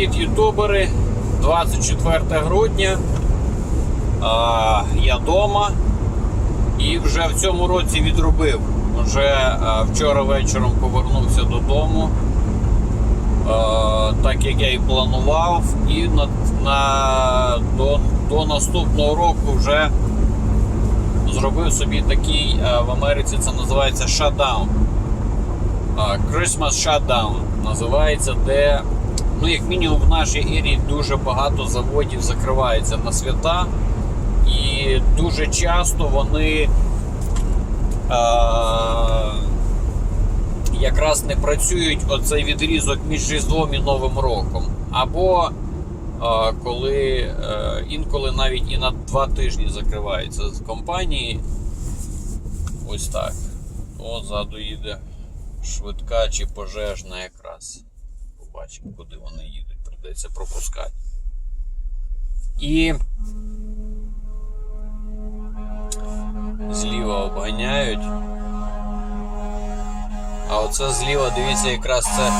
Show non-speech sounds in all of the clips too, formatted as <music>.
Привіт, ютубери! 24 грудня. А, я вдома і вже в цьому році відробив. Вже вчора вечором повернувся додому, а, так як я і планував, і на, на, до, до наступного року вже зробив собі такий а, в Америці це називається. А, Christmas Shutdown називається, де, ну, як мінімум, в нашій ері дуже багато заводів закривається на свята, і дуже часто вони якраз не працюють оцей відрізок між Різдвом і Новим роком. Або е, коли е, інколи навіть і на два тижні закриваються з компанії. Ось так. О, їде швидка чи пожежна якраз. Побачимо, куди вони їдуть, придеться пропускати. І зліва обганяють. А оце зліва, дивіться, якраз це.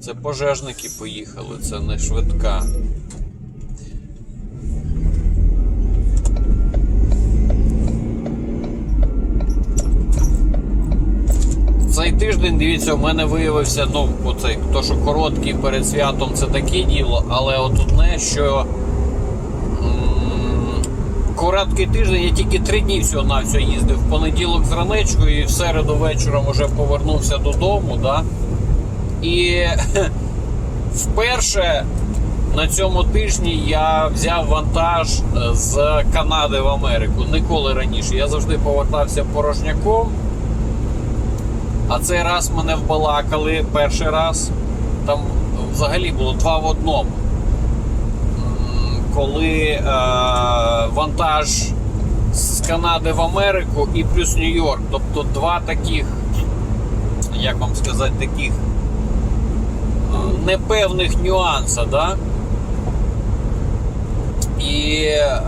Це пожежники поїхали, це не швидка. Цей тиждень, дивіться, у мене виявився, ну, оцей, то, що короткий перед святом, це таке діло, але от одне, що короткий тиждень, я тільки три дні всього на все їздив. В понеділок з ранечку і в середу вечором вже повернувся додому. Да? І <laughs> вперше на цьому тижні я взяв вантаж е, з Канади в Америку. Ніколи раніше. Я завжди повертався порожняком. А цей раз мене вбалакали перший раз. Там взагалі було два в одному. Коли е, вантаж з Канади в Америку і плюс Нью-Йорк. Тобто два таких, як вам сказати, таких е, непевних нюанса, да? І е,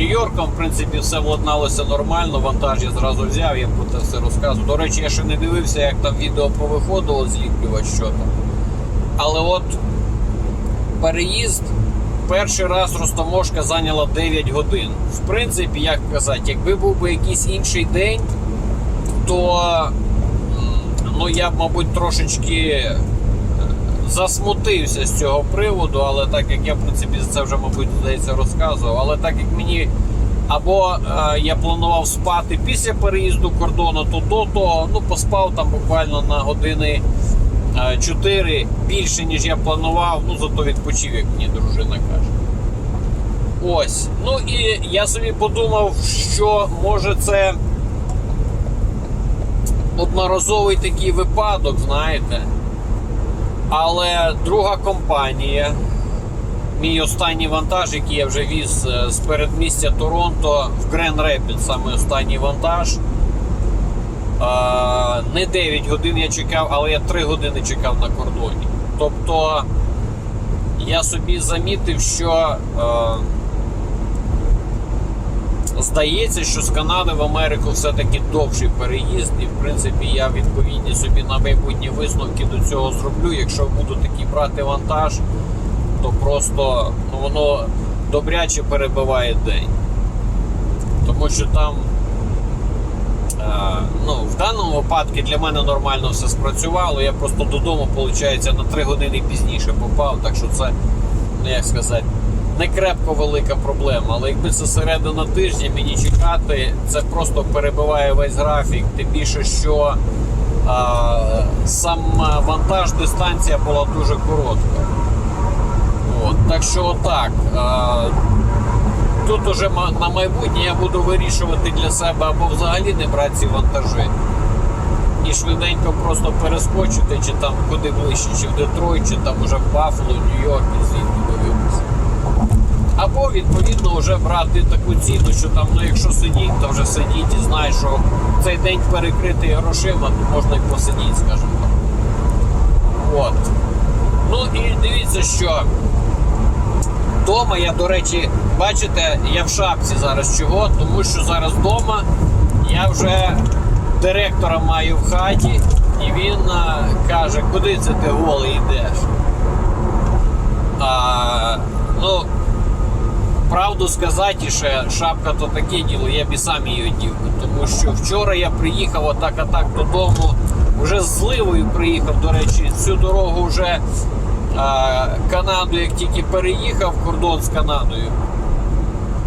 Нью-Йорком, в принципі, все владналося нормально, вантаж я зразу взяв, я про це все розказував. До речі, я ще не дивився, як там відео повиходило, зліплювати що там. Але от переїзд перший раз Ростомошка зайняла 9 годин. В принципі, як казати, якби був би якийсь інший день, то ну, я б, мабуть, трошечки засмутився з цього приводу, але так як я в принципі це вже, мабуть, здається, розказував. Але так як мені або е, я планував спати після переїзду кордону, то до того ну, поспав там буквально на години е, 4 більше, ніж я планував, ну зато відпочив, як мені дружина каже. Ось. Ну і я собі подумав, що може це одноразовий такий випадок, знаєте. Але друга компанія, мій останній вантаж, який я вже віз е, з передмістя Торонто в Грен Репід, саме останній вантаж. Е, Не 9 годин я чекав, але я 3 години чекав на кордоні. Тобто я собі замітив, що е, здається, що з Канади в Америку все-таки довший переїзд, і в принципі я відповідні собі на майбутні висновки до цього зроблю. Якщо буду такий брати вантаж, то просто ну, воно добряче перебиває день. Тому що там е, ну, в даному випадку для мене нормально все спрацювало. Я просто додому, виходить, на 3 години пізніше попав, так що це, ну як сказати, не крепко велика проблема. Але якби це середина тижня, мені чекати, це просто перебиває весь графік. Тим більше, що а, сам вантаж, дистанція була дуже коротка. От, так що отак. А, тут уже на майбутнє я буду вирішувати для себе або взагалі не брати ці вантажі. І швиденько просто перескочити, чи там куди ближче, чи в Детройт, чи там уже в Баффало, Нью-Йорк, і звідти. Або відповідно вже брати таку ціну, що там, ну якщо сидіть, то вже сидіть і знаєш, що цей день перекритий грошима, то можна й посидіти, скажімо так. От. Ну і дивіться, що Дома я, до речі, бачите, я в шапці зараз чого, тому що зараз вдома я вже директора маю в хаті, і він а, каже, куди це ти голий йдеш? А, ну, правду сказати, ще шапка то таке діло, я б і сам її одів. Тому що вчора я приїхав отак атак додому, вже з зливою приїхав, до речі, цю дорогу вже а, Канаду, як тільки переїхав кордон з Канадою.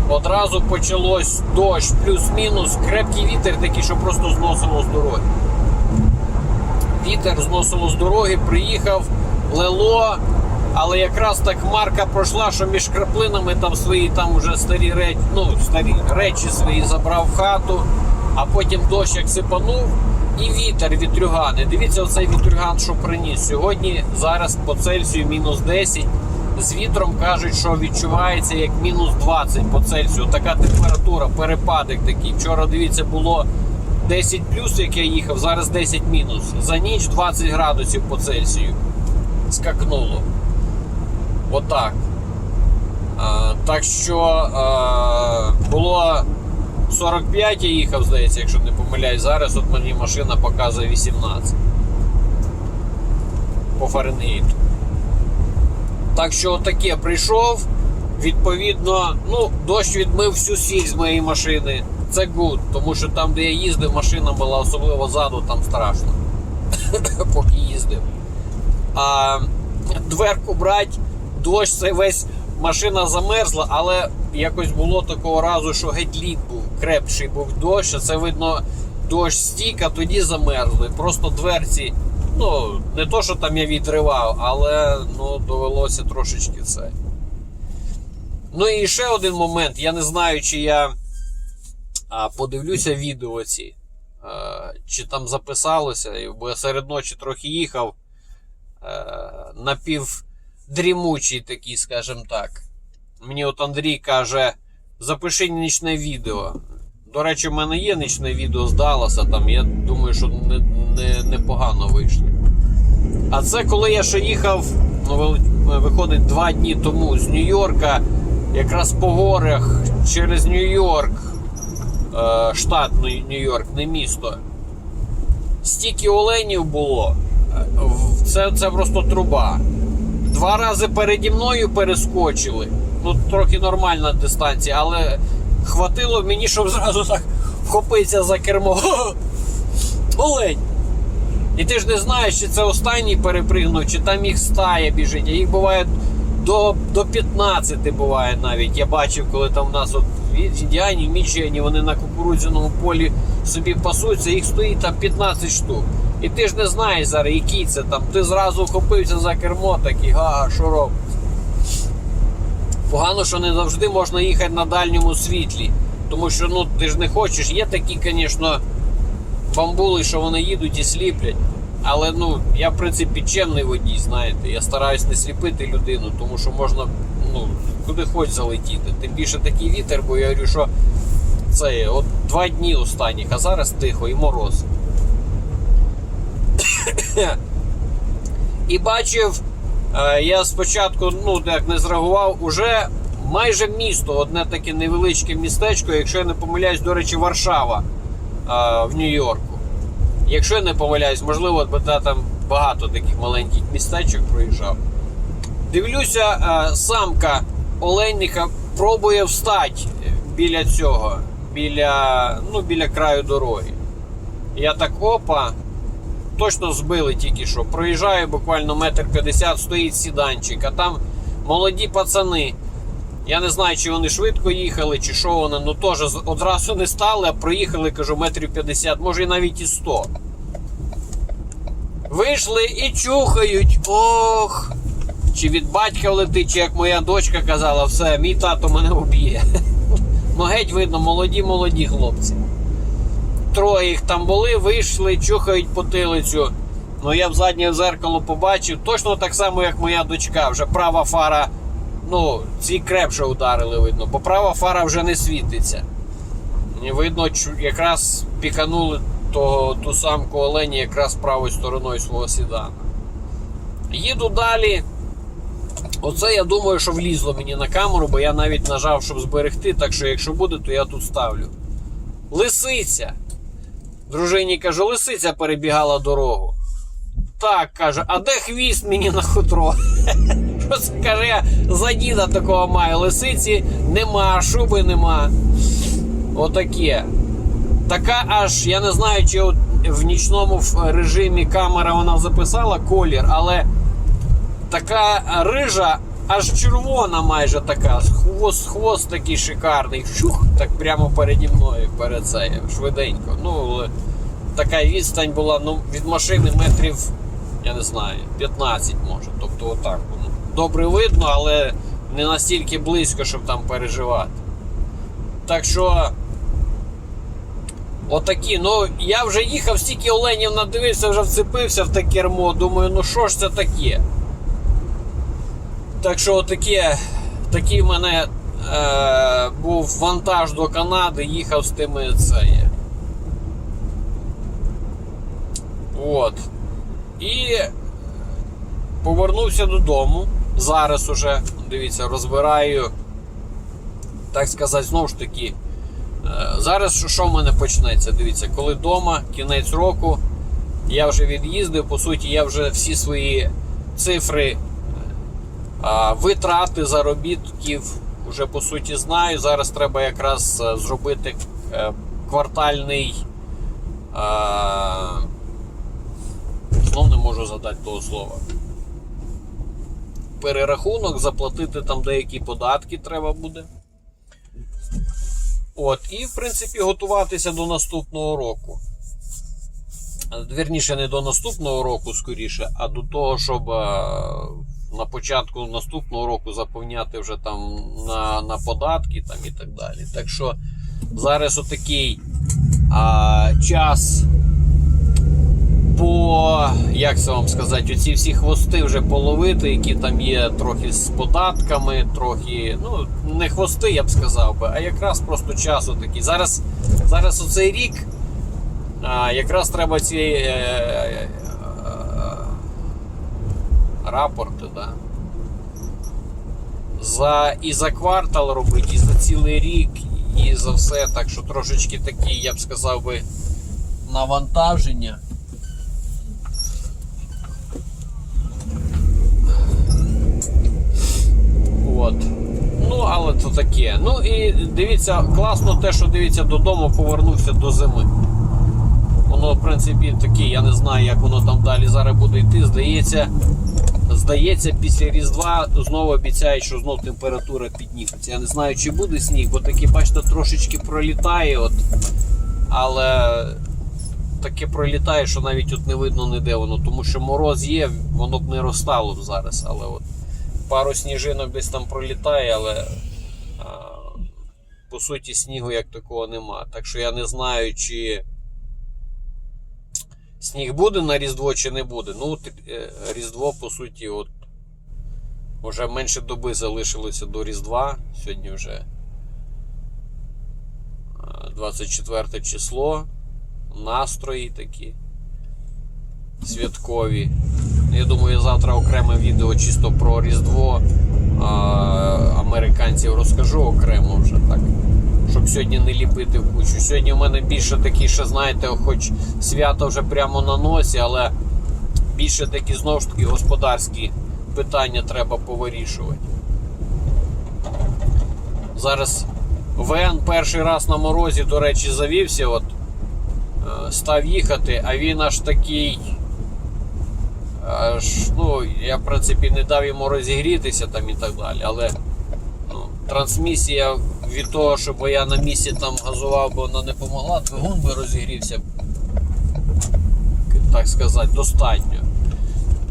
Одразу почалось дощ, плюс-мінус, крепкий вітер такий, що просто зносило з дороги. Вітер зносило з дороги, приїхав, лило, але якраз так хмарка пройшла, що між краплинами там свої там вже старі речі, ну, старі речі свої забрав в хату, а потім дощ як сипанув, і вітер вітрюгани. Дивіться, оцей вітрюган, що приніс. Сьогодні зараз по Цельсію мінус 10. З вітром кажуть, що відчувається як мінус 20 по Цельсію. Така температура, перепадок такий. Вчора, дивіться, було 10 плюс, як я їхав, зараз 10 мінус. За ніч 20 градусів по Цельсію. Скакнуло. Отак. А, так що а, було 45 я їхав, здається, якщо не помиляюсь. Зараз от мені машина показує 18 по Фаренгейту. Так що таке прийшов. Відповідно, ну, дощ відмив всю сіль з моєї машини. Це гуд, тому що там, де я їздив, машина була особливо ззаду, там страшно. <coughs> Поки їздив. А дверку брать, дощ це весь машина замерзла, але якось було такого разу, що геть лід був, крепший був дощ, а це видно, дощ стік, а тоді замерзли. Просто дверці, ну, не то, що там я відривав, але ну, довелося трошечки це. Ну і ще один момент. Я не знаю, чи я а, подивлюся відео ці, а, чи там записалося, бо я серед ночі трохи їхав. Е, напівдрімучий такий, скажімо так. Мені от Андрій каже: запиши нічне відео. До речі, в мене є нічне відео з Далласа, там я думаю, що не, не, непогано вийшло. А це коли я ще їхав, ну, виходить, два дні тому з Нью-Йорка, якраз по горах через Нью-Йорк, е, штат Нью- Нью-Йорк, не місто. Стільки оленів було. Е, Це, це просто труба. Два рази переді мною перескочили. Ну, трохи нормальна дистанція, але хватило мені, щоб зразу так вхопитися за кермо. <laughs> Олень! І ти ж не знаєш, чи це останній перепригнув, чи там їх стая біжить. Їх буває до, до 15 буває навіть. Я бачив, коли там у нас от в Індіані, в Мічені, вони на кукурудзяному полі собі пасуються, їх стоїть там 15 штук. І ти ж не знаєш зараз, який це там. Ти зразу вхопився за кермо, такий, га, що робить. Погано, що не завжди можна їхати на дальньому світлі. Тому що ну, ти ж не хочеш. Є такі, звісно, бамбули, що вони їдуть і сліплять. Але ну, я, в принципі, чемний водій, знаєте. Я стараюсь не сліпити людину, тому що можна ну, куди хоч залетіти. Тим більше такий вітер, бо я говорю, що це от два дні останніх, а зараз тихо і мороз. І бачив, е, я спочатку ну, як не зреагував, уже майже місто, одне таке невеличке містечко, якщо я не помиляюсь, до речі, Варшава е, в Нью-Йорку. Якщо я не помиляюсь, можливо, бо там багато таких маленьких містечок проїжджав. Дивлюся, е, самка Оленника пробує встати біля цього, біля, ну, біля краю дороги. Я так опа, точно збили тільки що. Проїжджаю буквально метр п'ятдесят, стоїть сіданчик, а там молоді пацани. Я не знаю, чи вони швидко їхали, чи що вони, ну теж одразу не стали, а проїхали, кажу, метрів 50, може і навіть і 100. Вийшли і чухають. Ох. Чи від батька летить, чи як моя дочка казала, все, мій тато мене уб'є. <laughs> Ну, геть видно, молоді, молоді хлопці. Троє їх там були, вийшли, чухають потилицю. Ну я в заднє зеркало побачив, точно так само, як моя дочка. Вже права фара, ну, ці крепше ударили, видно, бо права фара вже не світиться. І видно, якраз піканули того, ту самку олені якраз правою стороною свого сідана. Їду далі. Оце я думаю, що влізло мені на камеру, бо я навіть нажав, щоб зберегти. Так що, якщо буде, то я тут ставлю. Лисиця. Дружині кажу, лисиця перебігала дорогу. Так, каже, а де хвіст мені на хутро? <laughs> Що це каже, я за діда такого маю. Лисиці нема, шуби нема. Отаке. Така аж, я не знаю, чи от в нічному режимі камера вона записала колір, але така рижа, аж червона майже така. Хвост, хвост такий шикарний. Шух, так прямо переді мною, перед цею, швиденько. Ну, така відстань була ну, від машини метрів, я не знаю, 15 може. Тобто отак. ну, Добре видно, але не настільки близько, щоб там переживати. Так що. Отакі, ну я вже їхав, стільки оленів надивився, вже вцепився в те кермо. Думаю, ну що ж це таке? Так що отаке, такий в мене е, був вантаж до Канади, їхав з тими це. є. От. І повернувся додому. Зараз уже, дивіться, розбираю, так сказати, знову ж таки. Е, Зараз що, в мене почнеться? Дивіться, коли вдома, кінець року, я вже від'їздив, по суті, я вже всі свої цифри, витрати заробітків вже по суті знаю. Зараз треба якраз е, зробити е, квартальний. Знов не можу задати того слова. Перерахунок, заплатити там деякі податки треба буде. От, і, в принципі, готуватися до наступного року. Вірніше, не до наступного року, скоріше, а до того, щоб е, на початку наступного року заповняти вже там на, на податки там, і так далі. Так що зараз отакий а, час по, як це вам сказати, оці всі хвости вже половити, які там є трохи з податками, трохи, ну, не хвости, я б сказав би, а якраз просто час отакий. Зараз, зараз оцей рік а, якраз треба ці е, рапорти, да? За, і за квартал робити, і за цілий рік, і за все. Так що трошечки такі, я б сказав би, навантаження. От. Ну, але то таке. Ну і дивіться, класно те, що дивіться, додому повернувся до зими. Воно, в принципі, таке, я не знаю, як воно там далі зараз буде йти. Здається, здається, після Різдва знову обіцяють, що знов температура підніметься. Я не знаю, чи буде сніг, бо таке, бачите, трошечки пролітає. От. Але таке пролітає, що навіть тут не видно ніде воно, тому що мороз є, воно б не розстало б зараз. Але от пару сніжинок десь там пролітає, але а, по суті снігу як такого нема. Так що я не знаю, чи сніг буде на Різдво чи не буде. Ну, е, Різдво, по суті, от вже менше доби залишилося до Різдва. Сьогодні вже 24 число. Настрої такі святкові. Я думаю, завтра окреме відео чисто про Різдво а, американців розкажу окремо вже так. Щоб сьогодні не ліпити в кучу. Сьогодні в мене більше такі, ще знаєте, хоч свято вже прямо на носі, але більше такі знову ж таки господарські питання треба повирішувати. Зараз ВН перший раз на морозі, до речі, завівся. От, е, став їхати, а він аж такий. Аж, ну, я, в принципі, не дав йому розігрітися там і так далі. Але ну, трансмісія від того, щоб я на місці там газував, бо вона не помогла, двигун би розігрівся, так сказати, достатньо.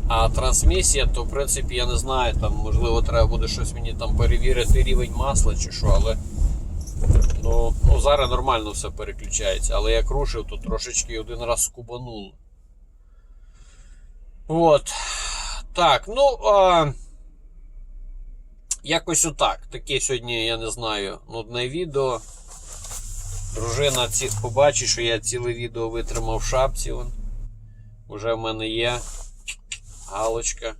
А трансмісія, то в принципі я не знаю, там можливо треба буде щось мені там перевірити рівень масла чи що, але ну, ну зараз нормально все переключається. Але як рушив, то трошечки один раз скубануло. От. Так, ну. А... Якось отак. Таке сьогодні, я не знаю, нудне відео. Дружина ці... побачить, що я ціле відео витримав в шапці. Вон. Уже в мене є галочка.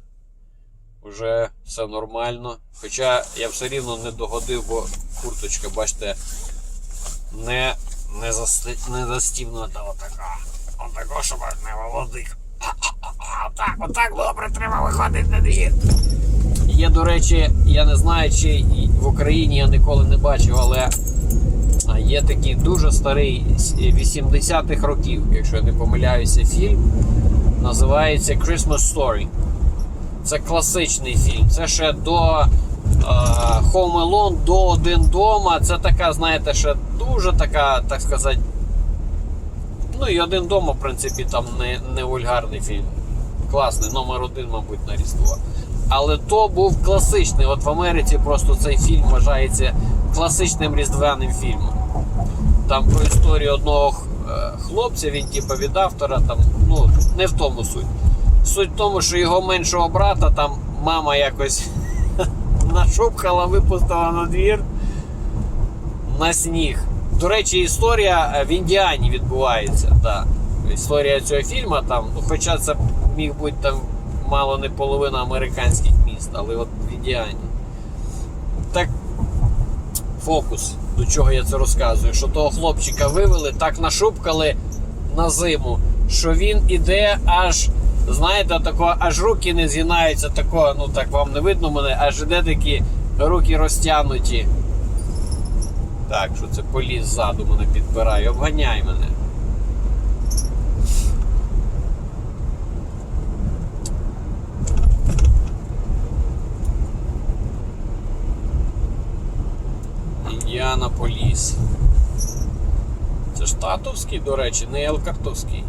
вже все нормально. Хоча я все рівно не догодив, бо курточка, бачите, не, не, засти, не застібнута отака. Отако, щоб не молодих. Отак, отак добре треба виходити на двір. Є, до речі, я не знаю, чи в Україні я ніколи не бачив, але є такий дуже старий з 80-х років, якщо я не помиляюся, фільм. Називається Christmas Story. Це класичний фільм. Це ще до е, Home Alone, до один дома. Це така, знаєте, ще дуже така, так сказати. Ну і один дома, в принципі, там не, не вульгарний фільм. Класний, номер один, мабуть, на Різдво. Але то був класичний. От в Америці просто цей фільм вважається класичним різдвяним фільмом. Там про історію одного е, хлопця, він типу від автора, там, ну, не в тому суть. Суть в тому, що його меншого брата там мама якось <laughs> нашупкала, випустила на двір на сніг. До речі, історія е, в Індіані відбувається. Да. Історія цього фільму там, ну, хоча це міг бути там мало не половина американських міст, але от в Індіані. Так, фокус, до чого я це розказую, що того хлопчика вивели, так нашупкали на зиму, що він іде аж, знаєте, тако, аж руки не згинаються, тако, ну так вам не видно мене, аж іде такі руки розтягнуті. Так, що це поліз ззаду мене підбирає, обганяй мене. Індіанаполіс. Це ж татовський, до речі, не елкартовський.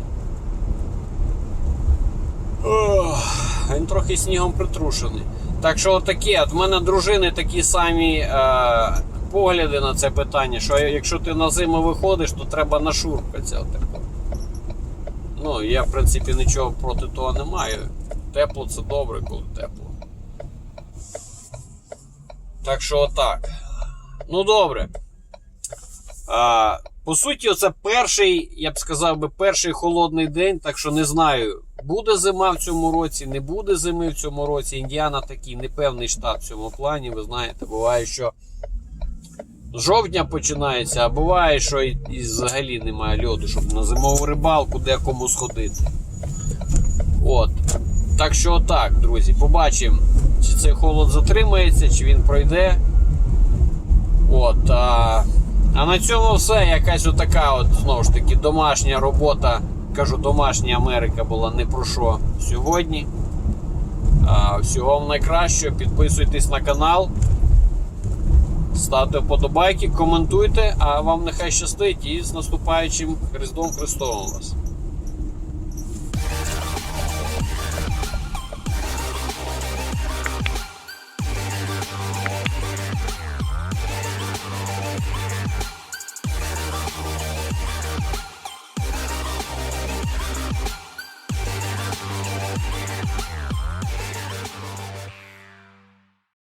Ох, він трохи снігом притрушений. Так що отакі, от в мене дружини такі самі е, погляди на це питання, що якщо ти на зиму виходиш, то треба нашуркатися. Ну, я, в принципі, нічого проти того не маю. Тепло це добре, коли тепло. Так що отак. Ну добре. А, по суті, це перший, я б сказав би, перший холодний день, так що не знаю, буде зима в цьому році, не буде зими в цьому році. Індіана такий непевний штат в цьому плані. Ви знаєте, буває, що з жовтня починається, а буває, що і, і взагалі немає льоду, щоб на зимову рибалку декому сходити. От. Так що отак, друзі, побачимо, чи цей холод затримається, чи він пройде. От, а, а на цьому все. Якась отака, от, знову ж таки, домашня робота. Кажу, домашня Америка була не про що сьогодні. А, всього вам найкращого. Підписуйтесь на канал. Ставте вподобайки, коментуйте, а вам нехай щастить і з наступаючим Різдвом Христовим вас.